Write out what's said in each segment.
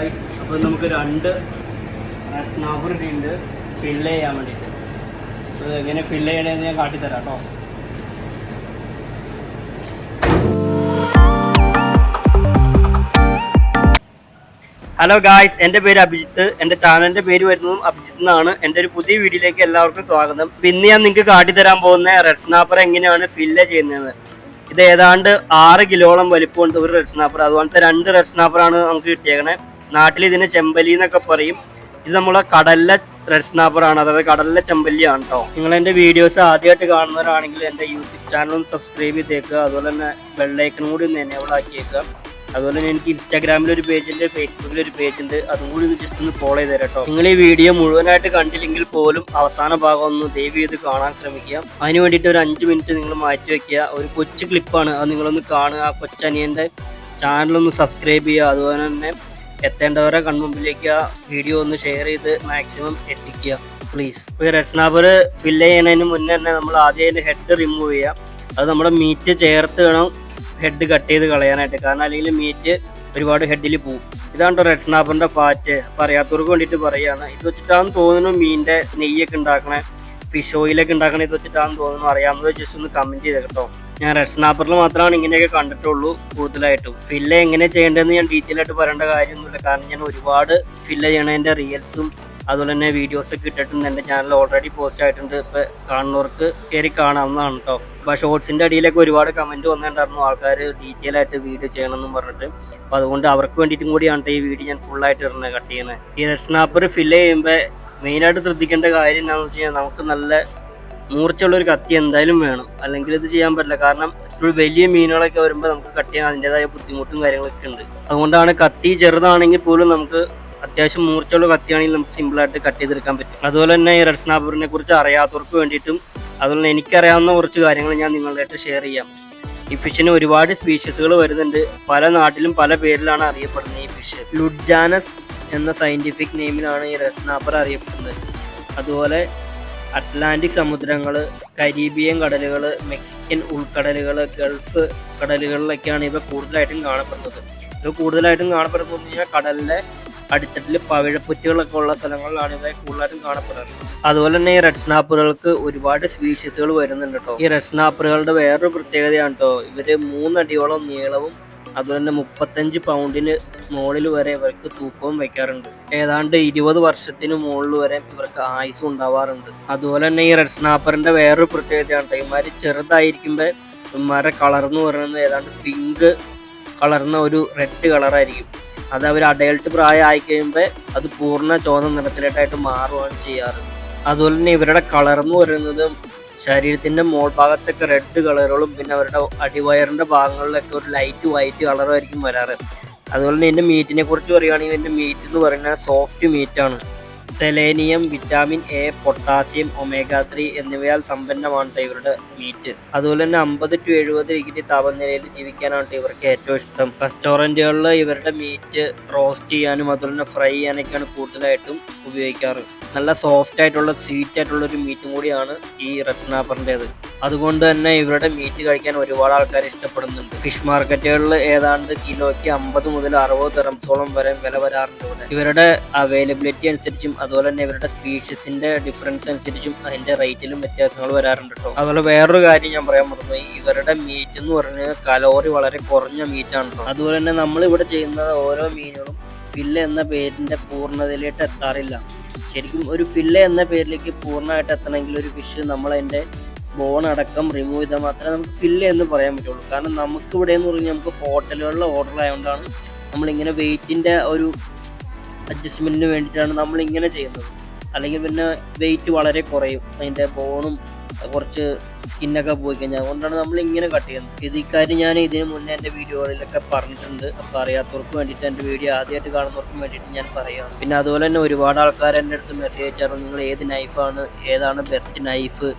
Guys അപ്പോൾ നമുക്ക് രണ്ട് സ്നാപ്പർ ഉണ്ട് ഫില്ല് ചെയ്യാൻ വേണ്ടിയിട്ട്. അത് എങ്ങനെ ഫില്ല് ചെയ്യണമെന്ന് ഞാൻ കാട്ടിത്തരാം കേട്ടോ ഹലോ ഗായ്സ് എന്റെ പേര് അഭിജിത്ത്. എന്റെ ചാനലിന്റെ പേര് വരുന്നതും അഭിജിത്ത് എന്നാണ്. എന്റെ ഒരു പുതിയ വീഡിയോയിലേക്ക് എല്ലാവർക്കും സ്വാഗതം. പിന്നെ ഞാൻ നിങ്ങൾക്ക് കാട്ടിത്തരാൻ പോകുന്ന റെഡ് സ്നാപ്പർ എങ്ങനെയാണ് ഫില്ല് ചെയ്യുന്നത് ഇത് ഏതാണ്ട് ആറ് കിലോളം വലിപ്പമുണ്ട് ഒരു റെഡ് സ്നാപ്പർ അതുപോലത്തെ രണ്ട് റെഡ് സ്നാപ്പറാണ് നമുക്ക് കിട്ടിയേക്കണേ. നാട്ടിൽ ഇതിന് ചെമ്പല്ലി എന്നൊക്കെ പറയും. ഇത് നമ്മളെ കടലിലെ റെഡ് സ്നാപ്പർ ആണ് അതായത് കടലിലെ ചെമ്പല്ലിയാണ് കേട്ടോ നിങ്ങൾ എന്റെ വീഡിയോസ് ആദ്യമായിട്ട് കാണുന്നവരാണെങ്കിൽ എന്റെ യൂട്യൂബ് ചാനലും സബ്സ്ക്രൈബ് ചെയ്തേക്കുക. അതുപോലെ തന്നെ ബെല്ലൈക്കനും കൂടി ഒന്ന് എനേബിൾ ആക്കിയേക്കുക. അതുപോലെ തന്നെ എനിക്ക് ഇൻസ്റ്റാഗ്രാമിൽ ഒരു പേജ് ഉണ്ട് ഫേസ്ബുക്കിൽ ഒരു പേജ് ഉണ്ട്. അതും കൂടി ഒന്ന് ജസ്റ്റ് ഒന്ന് ഫോളോ ചെയ്ത് തരാം നിങ്ങൾ ഈ വീഡിയോ മുഴുവനായിട്ട് കണ്ടില്ലെങ്കിൽ പോലും അവസാന ഭാഗം ഒന്ന് ദയവ് ചെയ്ത് കാണാൻ ശ്രമിക്കുക. അതിന് വേണ്ടിയിട്ട് ഒരു അഞ്ച് മിനിറ്റ് നിങ്ങൾ മാറ്റി വെക്കുക. ഒരു കൊച്ചു ക്ലിപ്പാണ് അത് നിങ്ങളൊന്ന് കാണുക. ആ കൊച്ചനിയന്റെ ചാനലൊന്ന് സബ്സ്ക്രൈബ് ചെയ്യുക. അതുപോലെ തന്നെ എത്തേണ്ടവരെ കൺമുമ്പിലേക്ക് ആ വീഡിയോ ഒന്ന് ഷെയർ ചെയ്ത് മാക്സിമം എത്തിക്കുക. പ്ലീസ് ഇപ്പോൾ റെഡ് സ്നാപ്പർ ഫില്ല് ചെയ്യുന്നതിന് മുന്നേ തന്നെ നമ്മൾ ആദ്യം അതിന്റെ ഹെഡ് റിമൂവ് ചെയ്യാം. അത് നമ്മുടെ മീറ്റ് ചേർത്ത് വേണം ഹെഡ് കട്ട് ചെയ്ത് കളയാനായിട്ട്. കാരണം അല്ലെങ്കിൽ മീറ്റ് ഒരുപാട് ഹെഡിൽ പോവും. ഇതാണ് റെഡ് സ്നാപ്പറിന്റെ പാറ്റ് അപ്പോൾ അറിയാത്തവർക്ക് വേണ്ടിയിട്ട് പറയുകയാണ് ഇത് വെച്ചിട്ടാണെന്ന് തോന്നുന്നു മീനിന്റെ നെയ്യൊക്കെ ഉണ്ടാക്കണേ. ഫിഷ് ഓയിലൊക്കെ ഉണ്ടാക്കണേ ഇത് വെച്ചിട്ടാണെന്ന് തോന്നുന്നു. അറിയാവുന്നത് ജസ്റ്റ് ഒന്ന് കമന്റ് ചെയ്ത് കേട്ടോ ഞാൻ റെഡ് സ്നാപ്പറിൽ മാത്രമാണ് ഇങ്ങനെയൊക്കെ കണ്ടിട്ടുള്ളൂ കൂടുതലായിട്ടും. ഫില്ല് എങ്ങനെ ചെയ്യേണ്ടതെന്ന് ഞാൻ ഡീറ്റെയിൽ ആയിട്ട് പറയേണ്ട കാര്യമൊന്നുമില്ല. കാരണം ഞാൻ ഒരുപാട് ഫില്ല് ചെയ്യണതിന്റെ റീൽസും അതുപോലെ തന്നെ വീഡിയോസ് ഒക്കെ ഇട്ടിട്ടുണ്ട്. എന്റെ ചാനൽ ഓൾറെഡി പോസ്റ്റ് ആയിട്ടുണ്ട്. ഇപ്പം കാണുന്നവർക്ക് കയറി കാണാവുന്നതാണ് കേട്ടോ അപ്പോൾ ഷോർട്സിന്റെ അടിയിലൊക്കെ ഒരുപാട് കമന്റ് വന്നിട്ടുണ്ടായിരുന്നു. ആൾക്കാർ ഡീറ്റെയിൽ ആയിട്ട് വീഡിയോ ചെയ്യണമെന്നും പറഞ്ഞിട്ട്. അപ്പോൾ അതുകൊണ്ട് അവർക്ക് വേണ്ടിയിട്ടും കൂടിയാണ് ഈ വീഡിയോ ഞാൻ ഫുള്ളായിട്ട് ഇടുന്നത് കട്ട് ചെയ്യുന്നത് ഈ റെഡ് സ്നാപ്പർ ഫില്ല് ചെയ്യുമ്പോൾ മെയിനായിട്ട് ശ്രദ്ധിക്കേണ്ട കാര്യം എന്താണെന്ന് വെച്ച് കഴിഞ്ഞാൽ നമുക്ക് നല്ല മൂർച്ചയുള്ള ഒരു കത്തി എന്തായാലും വേണം. അല്ലെങ്കിൽ ഇത് ചെയ്യാൻ പറ്റില്ല. കാരണം ഒരു വലിയ മീനുകളൊക്കെ വരുമ്പോൾ നമുക്ക് കട്ട് ചെയ്യാൻ അതിന്റെതായ ബുദ്ധിമുട്ടും കാര്യങ്ങളൊക്കെ ഉണ്ട്. അതുകൊണ്ടാണ് കത്തി ചെറുതാണെങ്കിൽ പോലും നമുക്ക് അത്യാവശ്യം മൂർച്ചയുള്ള കത്തിയാണെങ്കിൽ നമുക്ക് സിമ്പിളായിട്ട് കട്ട് ചെയ്തെടുക്കാൻ പറ്റും. അതുപോലെ തന്നെ ഈ റെഡ് സ്നാപ്പറിനെ കുറിച്ച് അറിയാത്തവർക്ക് വേണ്ടിയിട്ടും അതുപോലെ തന്നെ എനിക്കറിയാവുന്ന കുറച്ച് കാര്യങ്ങൾ ഞാൻ നിങ്ങളുമായിട്ട് ഷെയർ ചെയ്യാം. ഈ ഫിഷിന് ഒരുപാട് സ്പീഷീസുകൾ വരുന്നുണ്ട്. പല നാട്ടിലും പല പേരിലാണ് അറിയപ്പെടുന്നത് ഈ ഫിഷ് ലുഡ്ജാനസ് എന്ന സയന്റിഫിക് നെയിമിലാണ് ഈ റെഡ് സ്നാപ്പർ അറിയപ്പെടുന്നത്. അതുപോലെ അറ്റ്ലാന്റിക് സമുദ്രങ്ങൾ കരീബിയൻ കടലുകൾ മെക്സിക്കൻ ഉൾക്കടലുകൾ ഗൾഫ് കടലുകളിലൊക്കെയാണ് ഇവ കൂടുതലായിട്ടും കാണപ്പെടുന്നത്. ഇവ കൂടുതലായിട്ടും കാണപ്പെടുന്നത് എന്ന് കഴിഞ്ഞാൽ കടലിലെ അടിത്തട്ടിൽ പവിഴപ്പുറ്റുകളൊക്കെ ഉള്ള സ്ഥലങ്ങളിലാണ് ഇവ കൂടുതലായിട്ടും കാണപ്പെടുന്നത്. അതുപോലെ തന്നെ ഈ റെഡ് സ്നാപ്പറുകൾക്ക് ഒരുപാട് സ്പീഷീസുകൾ വരുന്നുണ്ട് കേട്ടോ ഈ റെഡ് സ്നാപ്പറുകളുടെ വേറൊരു പ്രത്യേകതയാണ് കേട്ടോ ഇവർ മൂന്നടിയോളം നീളവും അതുപോലെ തന്നെ മുപ്പത്തഞ്ച് പൗണ്ടിന് മുകളിൽ വരെ ഇവർക്ക് തൂക്കവും വെക്കാറുണ്ട്. ഏതാണ്ട് ഇരുപത് വർഷത്തിന് മുകളിൽ വരെ ഇവർക്ക് ആയുസും ഉണ്ടാവാറുണ്ട്. അതുപോലെ തന്നെ ഈ റെഡ് സ്നാപ്പറിന്റെ വേറൊരു പ്രത്യേകതയാണ് ഇമാര് ചെറുതായിരിക്കുമ്പോൾ ഇമാരുടെ കളർ എന്ന് പറയുന്നത് ഏതാണ്ട് പിങ്ക് കളർന്ന ഒരു റെഡ് കളറായിരിക്കും അത് അവർ അഡൽട്ട് പ്രായം ആയി കഴിയുമ്പോൾ അത് പൂർണ ചുവന്ന നിറത്തിലേട്ടായിട്ട് മാറുകയാണ് ചെയ്യാറ്. അതുപോലെ തന്നെ ഇവരുടെ കളർ എന്ന് പറയുന്നത് ശരീരത്തിന്റെ മോൾ ഭാഗത്തൊക്കെ റെഡ് കളറുകളും പിന്നെ അവരുടെ അടിവയറിന്റെ ഭാഗങ്ങളിലൊക്കെ ഒരു ലൈറ്റ് വൈറ്റ് കളറും ആയിരിക്കും വരാറ്. അതുപോലെ തന്നെ എന്റെ മീറ്റിനെ കുറിച്ച് പറയുകയാണെങ്കിൽ എന്റെ മീറ്റ് എന്ന് പറയുന്നത് soft മീറ്റാണ് selenium vitamin A potassium omega three എന്നിവയാൽ സമ്പന്നമാണ് ഇവരുടെ മീറ്റ് അതുപോലെ തന്നെ അമ്പത് ടു എഴുപത് ഡിഗ്രി താപനിലയിൽ ജീവിക്കാനാണ് ഇവർക്ക് ഏറ്റവും ഇഷ്ടം. റെസ്റ്റോറന്റുകളിൽ ഇവരുടെ മീറ്റ് റോസ്റ്റ് ചെയ്യാനും അതുപോലെ തന്നെ ഫ്രൈ ചെയ്യാനൊക്കെയാണ് കൂടുതലായിട്ടും ഉപയോഗിക്കാറ്. നല്ല സോഫ്റ്റ് ആയിട്ടുള്ള സ്വീറ്റ് ആയിട്ടുള്ള ഒരു മീറ്റും കൂടിയാണ് ഈ റെസ്നാപ്പറിന്റെത് അതുകൊണ്ട് തന്നെ ഇവരുടെ മീറ്റ് കഴിക്കാൻ ഒരുപാട് ആൾക്കാർ ഇഷ്ടപ്പെടുന്നുണ്ട്. ഫിഷ് മാർക്കറ്റുകളിൽ ഏതാണ്ട് കിലോയ്ക്ക് അമ്പത് മുതൽ അറുപത് തെറംസോളം വരെ വില വരാറുണ്ട്. ഇവിടെ ഇവരുടെ അവൈലബിലിറ്റി അനുസരിച്ചും അതുപോലെ തന്നെ ഇവരുടെ സ്പീഷ്യസിന്റെ ഡിഫറൻസ് അനുസരിച്ചും അതിന്റെ റേറ്റിലും വ്യത്യാസങ്ങൾ വരാറുണ്ട് കേട്ടോ അതുപോലെ വേറൊരു കാര്യം ഞാൻ പറയാൻ പറഞ്ഞു ഇവരുടെ മീറ്റ് എന്ന് പറഞ്ഞാൽ കലോറി വളരെ കുറഞ്ഞ മീറ്റാണ് അതുപോലെ തന്നെ നമ്മൾ ഇവിടെ ചെയ്യുന്നത് ഓരോ മീനുകളും ഫില്ല് എന്ന പേരിന്റെ പൂർണതയിലേക്ക് എത്താറില്ല. ശരിക്കും ഒരു ഫില്ല് എന്ന പേരിലേക്ക് പൂർണമായിട്ട് എത്തണമെങ്കിൽ ഒരു ഫിഷ് നമ്മൾ അതിന്റെ ബോൺ അടക്കം റിമൂവ് ചെയ്താൽ മാത്രമേ നമുക്ക് ഫില്ല് എന്ന് പറയാൻ പറ്റുള്ളൂ. കാരണം നമുക്ക് ഇവിടെ എന്ന് പറഞ്ഞാൽ നമുക്ക് ഹോട്ടലുകളിലെ ഓർഡർ ആയതുകൊണ്ടാണ് നമ്മളിങ്ങനെ വെയിറ്റിന്റെ ഒരു അഡ്ജസ്റ്റ്മെന്റിന് വേണ്ടിയിട്ടാണ് നമ്മളിങ്ങനെ ചെയ്യുന്നത്. അല്ലെങ്കിൽ പിന്നെ വെയിറ്റ് വളരെ കുറയും. അതിന്റെ ബോണും കുറച്ച് സ്കിന്നൊക്കെ പോയി കഴിഞ്ഞാൽ അതുകൊണ്ടാണ് നമ്മൾ ഇങ്ങനെ കട്ട് ചെയ്യുന്നത്. ഇത് ഇക്കാര്യം ഞാൻ ഇതിന് മുന്നേ എന്റെ വീഡിയോകളിലൊക്കെ പറഞ്ഞിട്ടുണ്ട്. അപ്പോൾ അറിയാത്തവർക്ക് വേണ്ടിയിട്ട് എന്റെ വീഡിയോ ആദ്യമായിട്ട് കാണുന്നവർക്കും വേണ്ടിയിട്ട് ഞാൻ പറയാം പിന്നെ അതുപോലെ തന്നെ ഒരുപാട് ആൾക്കാർ എന്റെ അടുത്ത് മെസ്സേജ് അയച്ചായിരുന്നു. നിങ്ങൾ ഏത് നൈഫാണ് ഏതാണ് ബെസ്റ്റ് നൈഫ്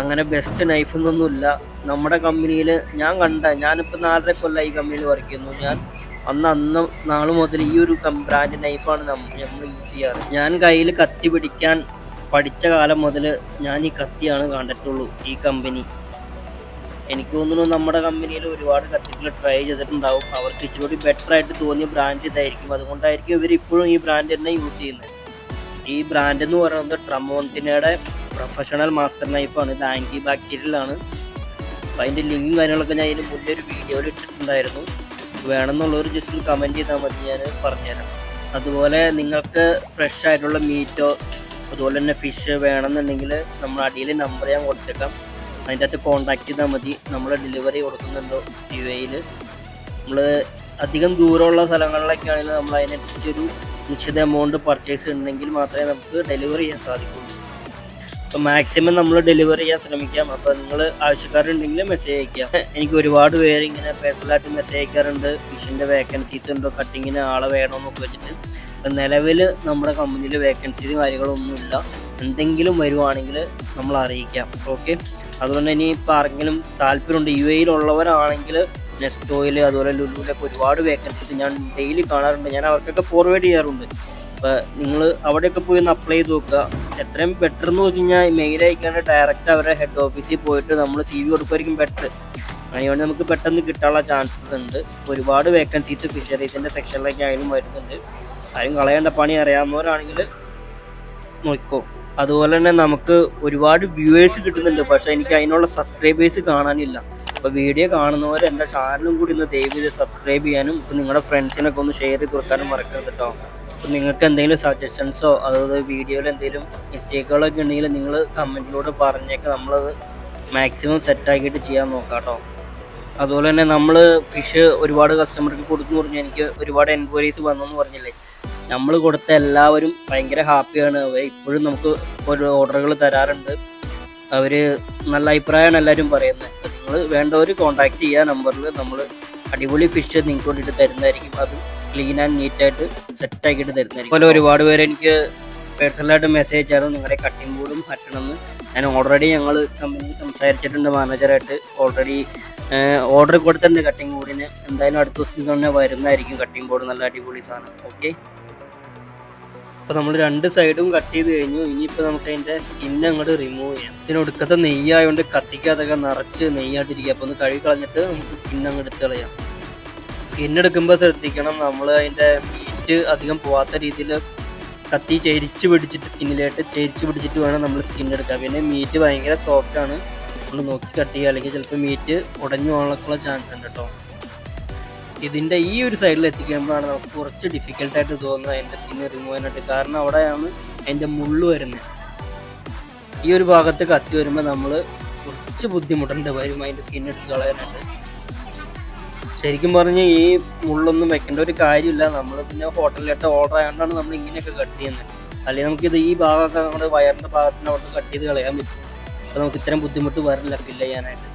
അങ്ങനെ ബെസ്റ്റ് നൈഫ് എന്നൊന്നുമില്ല. നമ്മുടെ കമ്പനിയിൽ ഞാൻ കണ്ട ഞാനിപ്പോൾ നാലര കൊല്ലം ഈ കമ്പനിയിൽ വർക്ക് ചെയ്യുന്നു. ഞാൻ അന്ന് അന്ന് നാൾ മുതൽ ഈ ഒരു ബ്രാൻഡ് നൈഫാണ് നമ്മൾ യൂസ് ചെയ്യാറ്. ഞാൻ കയ്യിൽ കത്തി പിടിക്കാൻ പഠിച്ച കാലം മുതൽ ഞാൻ ഈ കത്തിയാണ് കണ്ടിട്ടുള്ളൂ ഈ കമ്പനി എനിക്ക് തോന്നുന്നു നമ്മുടെ കമ്പനിയിൽ ഒരുപാട് കത്തികൾ ട്രൈ ചെയ്തിട്ടുണ്ടാവും. അവർക്ക് ഇച്ചിരി ബെറ്റർ ആയിട്ട് തോന്നിയ ബ്രാൻഡ് ഇതായിരിക്കും. അതുകൊണ്ടായിരിക്കും ഇവർ ഇപ്പോഴും ഈ ബ്രാൻഡ് തന്നെ യൂസ് ചെയ്യുന്നത് ഈ ബ്രാൻഡ് എന്ന് പറയുന്നത് ട്രമോണ്ടിനയുടെ പ്രൊഫഷണൽ മാസ്റ്റർ നൈഫാണ് ഇത് ആന്റി ബാക്ടീരിയലാണ് അപ്പോൾ അതിന്റെ ലിങ്കും കാര്യങ്ങളൊക്കെ ഞാൻ ഇതിന് മുന്നേ ഒരു വീഡിയോയിൽ ഇട്ടിട്ടുണ്ടായിരുന്നു. വേണമെന്നുള്ളവർ ജസ്റ്റ് കമന്റ് ചെയ്താൽ മതി ഞാൻ പറഞ്ഞുതരാം. അതുപോലെ നിങ്ങൾക്ക് ഫ്രഷ് ആയിട്ടുള്ള മീറ്റോ അതുപോലെ തന്നെ ഫിഷ് വേണമെന്നുണ്ടെങ്കിൽ നമ്മൾ അടിയിൽ നമ്പർ ഞാൻ കൊടുത്തേക്കാം. അതിന്റെ അകത്ത് കോൺടാക്ട് ചെയ്താൽ മതി. നമ്മൾ ഡെലിവറി കൊടുക്കുന്നുണ്ടോ യു എയിൽ നമ്മൾ അധികം ദൂരമുള്ള സ്ഥലങ്ങളിലൊക്കെ ആണെങ്കിൽ നമ്മൾ അതിനനുസരിച്ചൊരു നിശ്ചിത എമൗണ്ട് പർച്ചേസ് ഉണ്ടെങ്കിൽ മാത്രമേ നമുക്ക് ഡെലിവറി ചെയ്യാൻ സാധിക്കുള്ളൂ. അപ്പോൾ മാക്സിമം നമ്മൾ ഡെലിവറി ചെയ്യാൻ ശ്രമിക്കാം. അപ്പോൾ നിങ്ങൾ ആവശ്യക്കാരുണ്ടെങ്കിൽ മെസ്സേജ് അയക്കാം എനിക്ക് ഒരുപാട് പേര് ഇങ്ങനെ പേഴ്സണലായിട്ട് മെസ്സേജ് അയക്കാറുണ്ട്. ഫിഷിന്റെ വേക്കൻസീസ് ഉണ്ടോ? കട്ടിങ്ങിന് ആളെ വേണമെന്നൊക്കെ വെച്ചിട്ട്. അപ്പം നിലവിൽ നമ്മുടെ കമ്പനിയിൽ വേക്കൻസീസും കാര്യങ്ങളൊന്നുമില്ല എന്തെങ്കിലും വരുവാണെങ്കിൽ നമ്മൾ അറിയിക്കാം. ഓക്കെ അതുകൊണ്ട് ഇനി ഇപ്പോൾ ആർക്കെങ്കിലും താല്പര്യമുണ്ട് യു എയിലുള്ളവരാണെങ്കിൽ നെസ്റ്റോയിൽ അതുപോലെ ലുലുവിലൊക്കെ ഒരുപാട് വേക്കൻസീസ് ഞാൻ ഡെയിലി കാണാറുണ്ട്. ഞാൻ അവർക്കൊക്കെ ഫോർവേഡ് ചെയ്യാറുണ്ട്. അപ്പോൾ നിങ്ങൾ അവിടെയൊക്കെ പോയി ഒന്ന് അപ്ലൈ ചെയ്ത് നോക്കുക. എത്രയും ബെറ്റർ എന്ന് വെച്ച് കഴിഞ്ഞാൽ മെയിൽ അയക്കാണ്ട് ഡയറക്റ്റ് അവരുടെ ഹെഡ് ഓഫീസിൽ പോയിട്ട് നമ്മൾ സി വി കൊടുക്കുമായിരിക്കും ബെറ്റർ അതിനുവേണ്ടി നമുക്ക് പെട്ടെന്ന് കിട്ടാനുള്ള ചാൻസസ് ഉണ്ട്. ഒരുപാട് വേക്കൻസീസ് ഫിഷറീസിന്റെ സെക്ഷനിലേക്ക് ആയാലും വരുന്നുണ്ട്. ആരും കളയേണ്ട പണി അറിയാവുന്നവരാണെങ്കിൽ നോക്കോ. അതുപോലെ തന്നെ നമുക്ക് ഒരുപാട് വ്യൂവേഴ്സ് കിട്ടുന്നുണ്ട്. പക്ഷെ എനിക്ക് അതിനുള്ള സബ്സ്ക്രൈബേഴ്സ് കാണാനില്ല. അപ്പോൾ വീഡിയോ കാണുന്നവർ എന്റെ ചാനലും കൂടി ഒന്ന് ദയവ് ചെയ്ത് സബ്സ്ക്രൈബ് ചെയ്യാനും നിങ്ങളുടെ ഫ്രണ്ട്സിനൊക്കെ ഒന്ന് ഷെയർ ചെയ്ത് കൊടുക്കാനും മറക്കരുത് കേട്ടോ നിങ്ങൾക്ക് എന്തെങ്കിലും സജഷൻസോ അതായത് വീഡിയോയിൽ എന്തെങ്കിലും മിസ്റ്റേക്കുകളൊക്കെ ഉണ്ടെങ്കിൽ നിങ്ങൾ കമന്റിലൂടെ പറഞ്ഞേക്ക്. നമ്മളത് മാക്സിമം സെറ്റാക്കിയിട്ട് ചെയ്യാൻ നോക്കാം കേട്ടോ അതുപോലെ തന്നെ നമ്മൾ ഫിഷ് ഒരുപാട് കസ്റ്റമർക്ക് കൊടുത്തു പറഞ്ഞു. എനിക്ക് ഒരുപാട് എൻക്വയറീസ് വന്നെന്ന് പറഞ്ഞില്ലേ? നമ്മൾ കൊടുത്ത എല്ലാവരും ഭയങ്കര ഹാപ്പിയാണ് ഇപ്പോഴും നമുക്ക് ഒരു ഓർഡറുകൾ തരാറുണ്ട്. അവർ നല്ല അഭിപ്രായമാണ് എല്ലാവരും പറയുന്നത് നിങ്ങൾ വേണ്ടവർ കോൺടാക്ട് ചെയ്യുക നമ്പറിൽ നമ്മൾ അടിപൊളി ഫിഷ് നിങ്ങൾക്ക് വേണ്ടിയിട്ട് തരുന്നതായിരിക്കും. അത് ക്ലീൻ ആൻഡ് നീറ്റ് ആയിട്ട് സെറ്റ് ആക്കിയിട്ട് തരുന്നതായിരിക്കും. അതുപോലെ ഒരുപാട് പേര് എനിക്ക് പേഴ്സണലായിട്ട് മെസ്സേജ് അയച്ചായിരുന്നു നിങ്ങളുടെ കട്ടിംഗ് ബോർഡും പറ്റണമെന്ന് ഞാൻ ഓൾറെഡി ഞങ്ങൾ സംസാരിച്ചിട്ടുണ്ട്. മാനേജറായിട്ട് ഓൾറെഡി ഓർഡർ കൊടുത്തിട്ടുണ്ട് കട്ടിംഗ് ബോർഡിന് എന്തായാലും അടുത്ത ദിവസം തന്നെ വരുന്നതായിരിക്കും കട്ടിംഗ് ബോർഡ് നല്ല അടിപൊളി സാധനം. ഓക്കെ അപ്പോൾ നമ്മൾ രണ്ട് സൈഡും കട്ട് ചെയ്ത് കഴിഞ്ഞു. ഇനിയിപ്പോൾ നമുക്ക് അതിന്റെ സ്കിൻ അങ്ങോട്ട് റിമൂവ് ചെയ്യാം. ഇതിനൊടുക്കത്തെ നെയ്യായതുകൊണ്ട് കത്തിക്കാതൊക്കെ നിറച്ച് നെയ്യായിട്ടിരിക്കുക അപ്പോൾ ഒന്ന് കഴുകി കളഞ്ഞിട്ട് നമുക്ക് സ്കിൻ അങ്ങ് എടുത്ത് കളയാം. സ്കിൻ എടുക്കുമ്പോൾ ശ്രദ്ധിക്കണം. നമ്മൾ അതിന്റെ മീറ്റ് അധികം പോവാത്ത രീതിയിൽ കത്തി ചേരിച്ച് പിടിച്ചിട്ട് സ്കിന്നിലായിട്ട് ചേരിച്ച് പിടിച്ചിട്ട് വേണം നമ്മൾ സ്കിൻ എടുക്കാൻ പിന്നെ മീറ്റ് ഭയങ്കര സോഫ്റ്റ് ആണ്. നമ്മൾ നോക്കി കട്ട് ചെയ്യുക. അല്ലെങ്കിൽ ചിലപ്പോൾ മീറ്റ് ഉടഞ്ഞു പോകാനുള്ള ചാൻസ് ഉണ്ട് കേട്ടോ ഇതിന്റെ ഈ ഒരു സൈഡിൽ എത്തിക്കുമ്പോഴാണ് നമുക്ക് കുറച്ച് ഡിഫിക്കൽട്ടായിട്ട് തോന്നുന്നത് അതിന്റെ സ്കിന്ന് റിമൂവ് ചെയ്യാനായിട്ട്. കാരണം അവിടെയാണ് അതിന്റെ മുള്ളു വരുന്നത്. ഈ ഒരു ഭാഗത്ത് കത്തി വരുമ്പോൾ നമ്മൾ കുറച്ച് ബുദ്ധിമുട്ടുണ്ട്. വരും അതിന്റെ സ്കിൻ കളയാനായിട്ട്. ശരിക്കും പറഞ്ഞ് ഈ മുള്ളൊന്നും വെക്കേണ്ട ഒരു കാര്യമില്ല. നമ്മൾ പിന്നെ ഹോട്ടലിലിട്ട് ഓർഡർ ആയതുകൊണ്ടാണ് നമ്മൾ ഇങ്ങനെയൊക്കെ കട്ട് ചെയ്യുന്നത് അല്ലെങ്കിൽ നമുക്കിത് ഈ ഭാഗമൊക്കെ നമ്മുടെ വയറിന്റെ ഭാഗത്തിന് അവിടെ കട്ട് ചെയ്ത് കളയാൻ പറ്റും. അപ്പോൾ നമുക്ക് ഇത്രയും ബുദ്ധിമുട്ട് വരില്ല ഫില്ല് ചെയ്യാനായിട്ട്.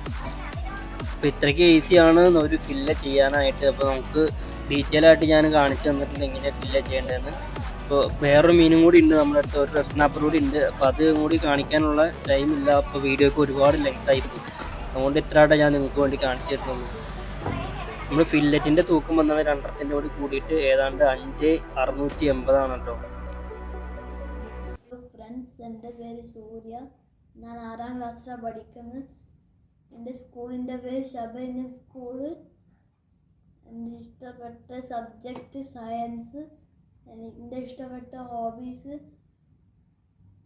അപ്പോൾ ഇത്രയ്ക്ക് ഈസിയാണ് ഒരു ഫില്ല് ചെയ്യാനായിട്ട്. അപ്പോൾ നമുക്ക് ഡീറ്റെയിൽ ആയിട്ട് ഞാൻ കാണിച്ചു തന്നിട്ടുണ്ട് എങ്ങനെ ഫില്ല് ചെയ്യേണ്ടതെന്ന്. അപ്പോൾ വേറൊരു മീനും കൂടി ഉണ്ട് നമ്മുടെ അടുത്ത്. ഒരു റെസ്നാപ്പർ കൂടി ഉണ്ട്. അപ്പോൾ അത് കൂടി കാണിക്കാനുള്ള ടൈം ഇല്ല. അപ്പോൾ വീഡിയോയ്ക്ക് ഒരുപാട് ലെങ്ത് ആയിരിക്കും അതുകൊണ്ട് ഇത്രയായിട്ട് ഞാൻ നിങ്ങൾക്ക് വേണ്ടി കാണിച്ചു തരുന്നുള്ളൂ. നമ്മൾ ഫില്ലറ്റിന്റെ തൂക്കം വന്നത് രണ്ടെണ്ണത്തിന്റെ കൂടി കൂടിയിട്ട് ഏതാണ്ട് അഞ്ച് അറുന്നൂറ്റി എൺപതാണ് കേട്ടോ. ഫ്രണ്ട്സ് എന്റെ പേര് സൂര്യ. ഞാൻ ആറാം ക്ലാസ്സിലാണ് പഠിക്കുന്നത് എന്റെ സ്കൂളിന്റെ പേര് ശബരിന സ്കൂൾ എന്റെ ഇഷ്ടപ്പെട്ട സബ്ജക്റ്റ് സയൻസ് എന്റെ ഇഷ്ടപ്പെട്ട ഹോബീസ്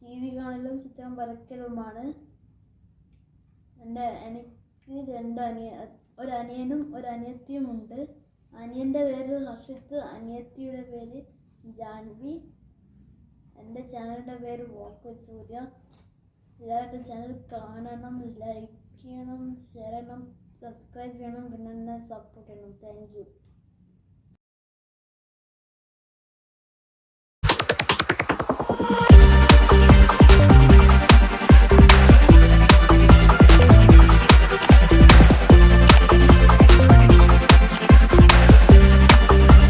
ടി വി കാണലും ചിത്രം വരയ്ക്കലുമാണ് എന്റെ എനിക്ക് രണ്ട് അനിയ ഒരു അനിയനും ഒരു അനിയത്തിയും ഉണ്ട് അനിയന്റെ പേര് ഹർഷിത്ത് അനിയത്തിയുടെ പേര് ജാൻവി. എന്റെ ചാനലിന്റെ പേര് വോക്കൽ സൂര്യ. എല്ലാവരുടെ ചാനൽ കാണണം ലൈക്ക് ചെയ്യണം ഷെയർ ചെയ്യണം സബ്സ്ക്രൈബ് ചെയ്യണം പിന്നെ സപ്പോർട്ട് ചെയ്യണം. Thank you